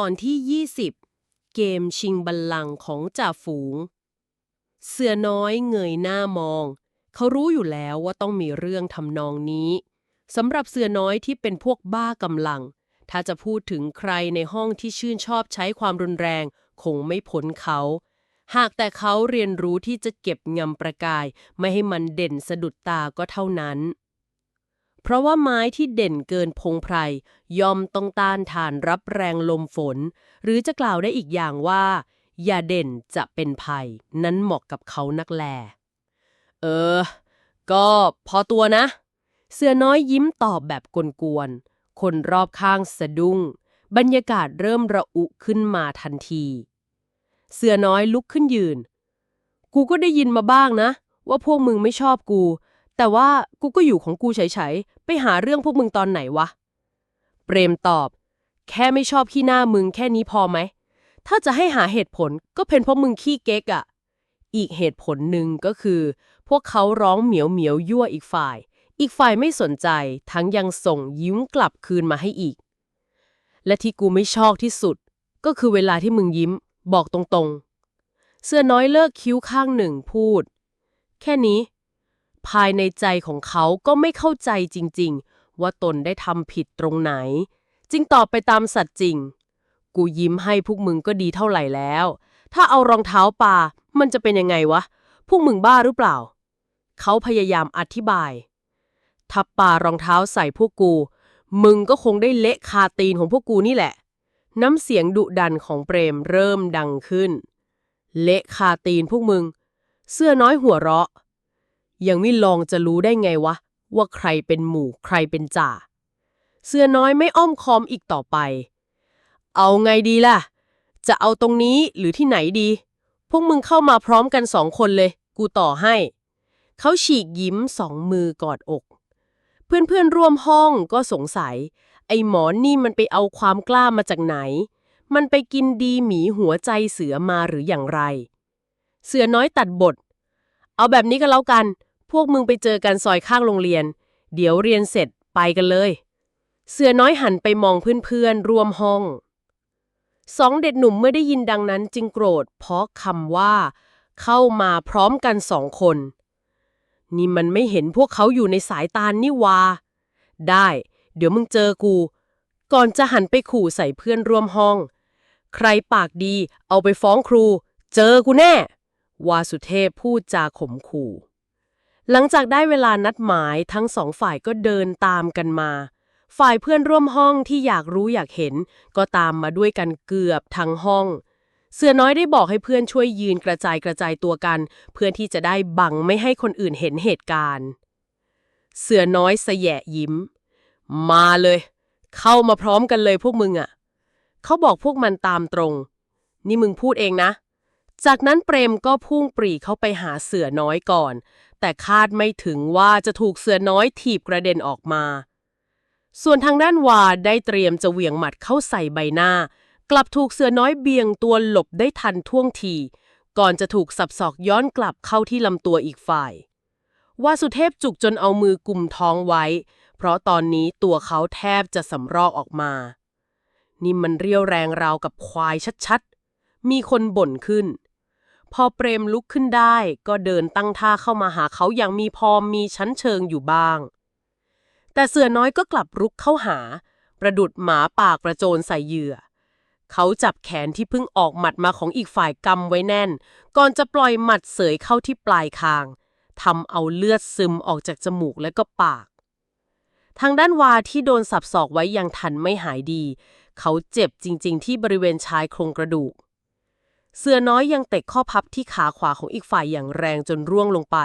ตอนที่ 20 เกมชิงบัลลังก์ของจ่าฝูง เสือน้อยเงยหน้ามอง เขารู้อยู่แล้วว่าต้องมีเรื่องทำนองนี้สำหรับเสือน้อยที่เป็นพวกบ้ากำลัง ถ้าจะพูดถึงใครในห้องที่ชื่นชอบใช้ความรุนแรง คงไม่พ้นเขา หากแต่เขาเรียนรู้ที่จะเก็บงำประกาย ไม่ให้มันเด่นสะดุดตาก็เท่านั้น เพราะว่าไม้ที่เด่นเกินพงไพรย่อมต้องต้านทานรับแรงลมฝน หรือจะกล่าวได้อีกอย่างว่า อย่าเด่นจะเป็นภัย นั้นเหมาะกับเขานักแล เออ ก็พอตัวนะ เสือน้อยยิ้มตอบแบบกวนๆคนรอบข้างสะดุ้ง บรรยากาศเริ่มระอุขึ้นมาทันที เสือน้อยลุกขึ้นยืน กูก็ได้ยินมาบ้างนะ ว่าพวกมึงไม่ชอบกู แต่ว่ากูก็อยู่ของกูเฉยๆ ไปหาเรื่องพวกมึงตอนไหนวะ เปรมตอบ แค่ไม่ชอบขี้หน้ามึงแค่นี้พอไหม ถ้าจะให้หาเหตุผลก็เป็นเพราะมึงขี้เก๊กอะ่ะ อีกเหตุผลหนึ่งก็คือ พวกเขาร้องเหมียวเหมียวยั่วอีกฝ่าย อีกฝ่ายไม่สนใจ ทั้งยังส่งยิ้มกลับคืนมาให้อีก และที่กูไม่ชอบที่สุด ก็คือเวลาที่มึงยิ้ม บอกตรงๆ เสื้อน้อยเลิกคิ้วข้างหนึ่งพูด แค่นี้ ภายในใจของเขาก็ไม่เข้าใจจริง ๆ ว่าตนได้ทำผิดตรงไหน จึงตอบไปตามสัตว์จริง กูยิ้มให้พวกมึงก็ดีเท่าไหร่แล้ว ถ้าเอารองเท้าปามันจะเป็นยังไงวะ พวกมึงบ้าหรือเปล่า เขาพยายามอธิบาย ถ้าปารองเท้าใส่พวกกู มึงก็คงได้เละคาตีนของพวกกูนี่แหละ น้ำเสียงดุดันของเปรมเริ่มดังขึ้น เละคาตีนพวกมึง เสื้อน้อยหัวเราะ ยังไม่ลองจะรู้ได้ไงวะ ว่าใครเป็นหมู่ใครเป็นจ่า เสื้อน้อยไม่อ้อมคอมอีกต่อไป เอาไงดีล่ะ จะเอาตรงนี้หรือที่ไหนดี พวกมึงเข้ามาพร้อมกันสองคนเลย กูต่อให้ เขาฉีกยิ้มสองมือกอดอก เพื่อนๆร่วมห้องก็สงสัย ไอ้หมอนนี่มันไปเอาความกล้ามาจากไหน มันไปกินดีหมีหัวใจเสือมาหรืออย่างไร เสือน้อยตัดบทเอาแบบนี้ก็แล้วกัน พวกมึงไปเจอกันซอยข้างโรงเรียน เดี๋ยวเรียนเสร็จไปกันเลย เสือน้อยหันไปมองเพื่อนๆร่วมห้อง สองเด็กหนุ่มเมื่อได้ยินดังนั้นจึงโกรธ เพราะคำว่า เข้ามาพร้อมกันสองคน นี่มันไม่เห็นพวกเขาอยู่ในสายตานี่วา ได้ เดี๋ยวมึงเจอกู ก่อนจะหันไปขู่ใส่เพื่อนร่วมห้อง ใครปากดีเอาไปฟ้องครู เจอกูแน่ วาสุเทพพูดจาข่มขู่ หลังจากได้เวลานัดหมายทั้งสองฝ่ายก็เดินตามกันมา ฝ่ายเพื่อนร่วมห้องที่อยากรู้อยากเห็น ก็ตามมาด้วยกันเกือบทั้งห้อง เสือน้อยได้บอกให้เพื่อนช่วยยืนกระจายกระจายตัวกัน เพื่อที่จะได้บังไม่ให้คนอื่นเห็นเหตุการณ์ เสือน้อยแสแยะยิ้ม มาเลย เข้ามาพร้อมกันเลยพวกมึงอะ่ะ เขาบอกพวกมันตามตรง นี่มึงพูดเองนะ จากนั้นเปรมก็พุ่งปรีเข้าไปหาเสือน้อยก่อน แต่คาดไม่ถึงว่าจะถูกเสือน้อยถีบกระเด็นออกมา ส่วนทางด้านวาได้เตรียมจะเหวี่ยงหมัดเข้าใส่ใบหน้า กลับถูกเสือน้อยเบี่ยงตัวหลบได้ทันท่วงที ก่อนจะถูกสับศอกย้อนกลับเข้าที่ลำตัวอีกฝ่ายวาสุเทพจุกจนเอามือกลุ่มท้องไว้ เพราะตอนนี้ตัวเขาแทบจะสำรอกออกมา นี่มันเรียวแรงราวกับควายชัดๆ มีคนบ่นขึ้น พอเปรมลุกขึ้นได้ ก็เดินตั้งท่าเข้ามาหาเขาอย่างมีพอมีชั้นเชิงอยู่บ้าง แต่เสือน้อยก็กลับรุกเข้าหา ประดุดหมาปากประโจนใส่เหยื่อ เขาจับแขนที่เพิ่งออกหมัดมาของอีกฝ่ายกำไว้แน่น ก่อนจะปล่อยหมัดเสยเข้าที่ปลายคางทำเอาเลือดซึมออกจากจมูกและก็ปาก ทางด้านวาที่โดนสับศอกไว้อยังทันไม่หายดี เขาเจ็บจริง ๆ ที่บริเวณชายโครงกระดูก เสือน้อยยังเตะข้อพับที่ขาขวาของอีกฝ่ายอย่างแรงจนร่วงลงไป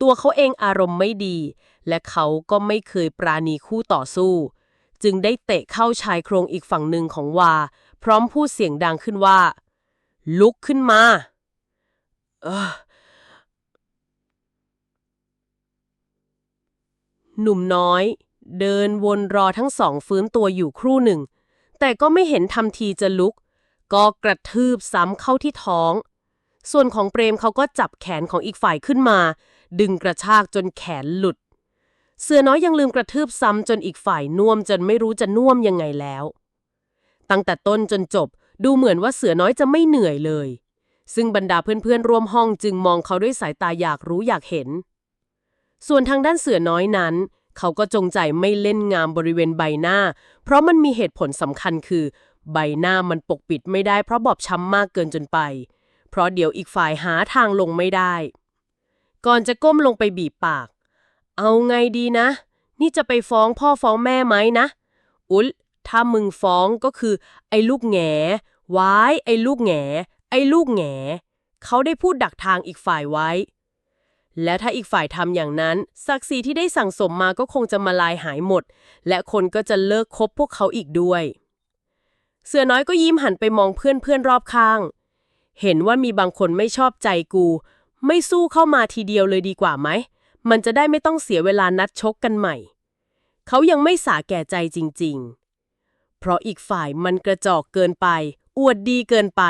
ตัวเขาเองอารมณ์ไม่ดี และเขาก็ไม่เคยปราณีคู่ต่อสู้ จึงได้เตะเข้าชายโครงอีกฝั่งหนึ่งของวา พร้อมพูดเสียงดังขึ้นว่า ลุกขึ้นมา เออหนุ่มน้อย เดินวนรอทั้งสองฟื้นตัวอยู่ครู่หนึ่ง แต่ก็ไม่เห็นทำทีจะลุก ก็กระทืบซ้ำเข้าที่ท้อง ส่วนของเปรมเขาก็จับแขนของอีกฝ่ายขึ้นมา ดึงกระชากจนแขนหลุด เสือน้อยยังลืมกระทืบซ้ำจนอีกฝ่ายน่วมจนไม่รู้จะน่วมยังไงแล้ว ตั้งแต่ต้นจนจบดูเหมือนว่าเสือน้อยจะไม่เหนื่อยเลย ซึ่งบรรดาเพื่อนๆร่วมห้องจึงมองเขาด้วยสายตาอยากรู้อยากเห็น ส่วนทางด้านเสือน้อยนั้น เขาก็จงใจไม่เล่นงามบริเวณใบหน้า เพราะมันมีเหตุผลสำคัญคือ ใบหน้ามันปกปิดไม่ได้เพราะบอบช้ำมากเกินจนไป เพราะเดี๋ยวอีกฝ่ายหาทางลงไม่ได้ ก่อนจะก้มลงไปบีบปาก เอาไงดีนะ นี่จะไปฟ้องพ่อฟ้องแม่ไหมนะ อุ๊ยถ้ามึงฟ้องก็คือ ไอ้ลูกแหงว้ายไอ้ลูกแหงไอ้ลูกแหงเขาได้พูดดักทางอีกฝ่ายไว้ และถ้าอีกฝ่ายทำอย่างนั้นศักดิ์ศรีที่ได้สั่งสมมาก็คงจะมาลายหายหมด และคนก็จะเลิกคบพวกเขาอีกด้วย เสือน้อยก็ยิ้มหันไปมองเพื่อนเพื่อนรอบข้าง เห็นว่ามีบางคนไม่ชอบใจกู ไม่สู้เข้ามาทีเดียวเลยดีกว่าไหม มันจะได้ไม่ต้องเสียเวลานัดชกกันใหม่ เขายังไม่สาแก่ใจจริง ๆ เพราะอีกฝ่ายมันกระจอกเกินไป อวดดีเกินไป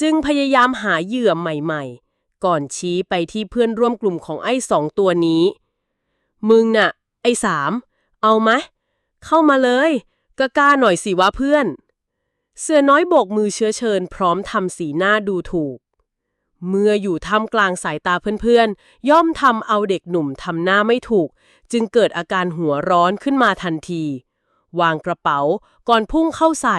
จึงพยายามหาเหยื่อใหม่ ๆ ก่อนชี้ไปที่เพื่อนร่วมกลุ่มของไอ้สองตัวนี้ มึงน่ะ ไอ้สาม เอาไหม เข้ามาเลยกกล้าหน่อยสิวะเพื่อน เสือน้อยโบกมือเชื้อเชิญ พร้อมทำสีหน้าดูถูก เมื่ออยู่ท่ามกลางสายตาเพื่อนๆ ย่อมทำเอาเด็กหนุ่มทำหน้าไม่ถูก จึงเกิดอาการหัวร้อนขึ้นมาทันที วางกระเป๋าก่อนพุ่งเข้าใส่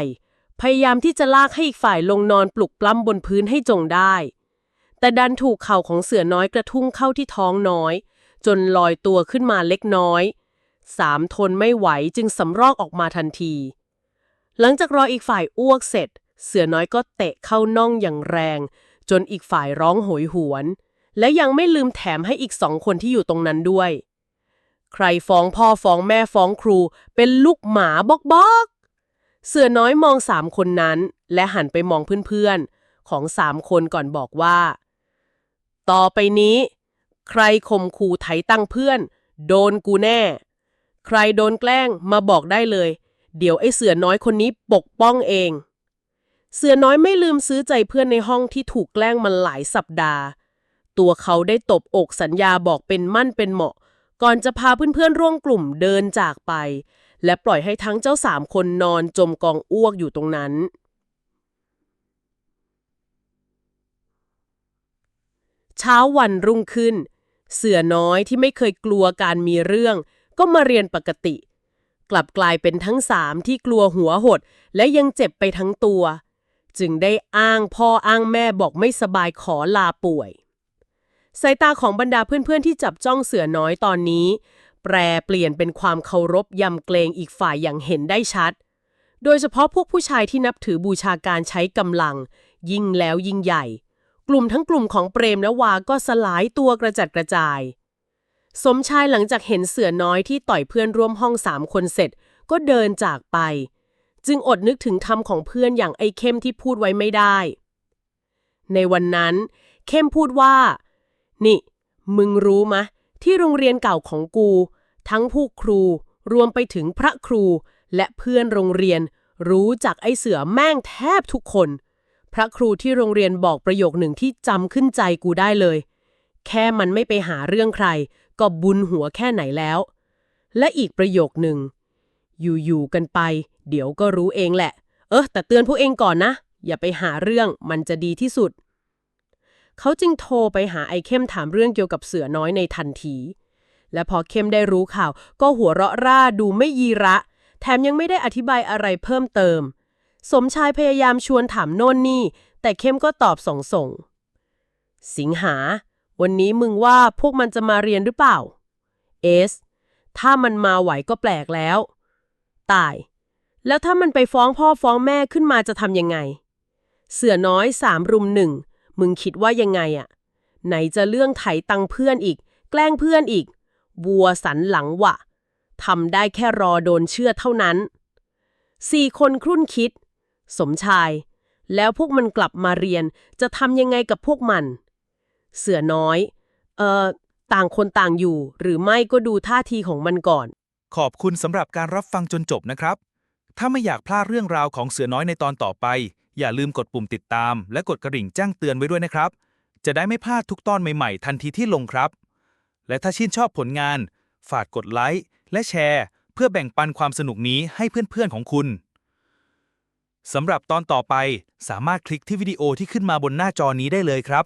พยายามที่จะลากให้อีกฝ่ายลงนอนปลุกปล้ำบนพื้นให้จงได้ แต่ดันถูกเข่าของเสือน้อยกระทุ้งเข้าที่ท้องน้อย จนลอยตัวขึ้นมาเล็กน้อย สามทนไม่ไหวจึงสำรอกออกมาทันที หลังจากรออีกฝ่ายอ้วกเสร็จ เสือน้อยก็เตะเข้าน่องอย่างแรง จนอีกฝ่ายร้องโหยหวน และยังไม่ลืมแถมให้อีกสองคนที่อยู่ตรงนั้นด้วย ใครฟ้องพ่อฟ้องแม่ฟ้องครู เป็นลูกหมาบอกบอกเสือน้อยมองสามคนนั้น และหันไปมองเพื่อนๆ ของสามคนก่อนบอกว่า ต่อไปนี้ ใครข่มขู่ไถตั้งเพื่อน โดนกูแน่ ใครโดนแกล้งมาบอกได้เลย เดี๋ยวไอ้เสือน้อยคนนี้ปกป้องเอง เสือน้อยไม่ลืมซื้อใจเพื่อนในห้องที่ถูกแกล้งมาหลายสัปดาห์ ตัวเขาได้ตบอกสัญญาบอกเป็นมั่นเป็นเหมาะ ก่อนจะพาเพื่อนๆร่วมกลุ่มเดินจากไป และปล่อยให้ทั้งเจ้าสามคนนอนจมกองอ้วกอยู่ตรงนั้น เช้าวันรุ่งขึ้น เสือน้อยที่ไม่เคยกลัวการมีเรื่อง ก็มาเรียนปกติ กลับกลายเป็นทั้งสามที่กลัวหัวหด และยังเจ็บไปทั้งตัว จึงได้อ้างพ่ออ้างแม่บอกไม่สบายขอลาป่วย สายตาของบรรดาเพื่อนๆที่จับจ้องเสือน้อยตอนนี้ แปรเปลี่ยนเป็นความเคารพยำเกรงอีกฝ่ายอย่างเห็นได้ชัด โดยเฉพาะพวกผู้ชายที่นับถือบูชาการใช้กำลัง ยิ่งแล้วยิ่งใหญ่ กลุ่มทั้งกลุ่มของเปรมและวาก็สลายตัวกระจัดกระจาย สมชายหลังจากเห็นเสือน้อยที่ต่อยเพื่อนร่วมห้องสามคนเสร็จ ก็เดินจากไป จึงอดนึกถึงคำของเพื่อนอย่างไอ้เข้มที่พูดไว้ไม่ได้ ในวันนั้น เข้มพูดว่า นี่ มึงรู้มะ ที่โรงเรียนเก่าของกู ทั้งผู้ครู รวมไปถึงพระครูและเพื่อนโรงเรียน รู้จักไอ้เสือแม่งแทบทุกคน พระครูที่โรงเรียนบอกประโยคหนึ่งที่จำขึ้นใจกูได้เลย แค่มันไม่ไปหาเรื่องใคร ก็บุญหัวแค่ไหนแล้ว และอีกประโยคหนึ่ง อยู่ๆกันไป เดี๋ยวก็รู้เองแหละ เออแต่เตือนพวกเองก่อนนะ อย่าไปหาเรื่องมันจะดีที่สุด เขาจึงโทรไปหาไอ้เข้มถามเรื่องเกี่ยวกับเสือน้อยในทันที และพอเข้มได้รู้ข่าว ก็หัวเราะร่าดูไม่ยีระ แถมยังไม่ได้อธิบายอะไรเพิ่มเติม สมชายพยายามชวนถามโน่นนี่ แต่เข้มก็ตอบส่งส่ง สิงหา วันนี้มึงว่าพวกมันจะมาเรียนหรือเปล่า เอส ถ้ามันมาไหวก็แปลกแล้ว ตาย แล้วถ้ามันไปฟ้องพ่อฟ้องแม่ขึ้นมาจะทำยังไง เสือน้อยสามรุมหนึ่ง มึงคิดว่ายังไงอะไหนจะเรื่องไถตังเพื่อนอีก แกล้งเพื่อนอีกวัวสันหลังวะทำได้แค่รอโดนเชื่อเท่านั้นสี่คนครุ่นคิด สมชาย แล้วพวกมันกลับมาเรียนจะทำยังไงกับพวกมัน เสือน้อย เอ่อ ต่างคนต่างอยู่ หรือไม่ก็ดูท่าทีของมันก่อน ขอบคุณสำหรับการรับฟังจนจบนะครับ ถ้าไม่อยากพลาดเรื่องราวของเสือน้อยในตอนต่อไป อย่าลืมกดปุ่มติดตาม และกดกระดิ่งแจ้งเตือนไว้ด้วยนะครับ จะได้ไม่พลาดทุกตอนใหม่ๆ ทันทีที่ลงครับ และถ้าชื่นชอบผลงาน ฝากกดไลค์และแชร์ เพื่อแบ่งปันความสนุกนี้ให้เพื่อนๆของคุณสำหรับตอนต่อไปสามารถคลิกที่วิดีโอที่ขึ้นมาบนหน้าจอนี้ได้เลยครับ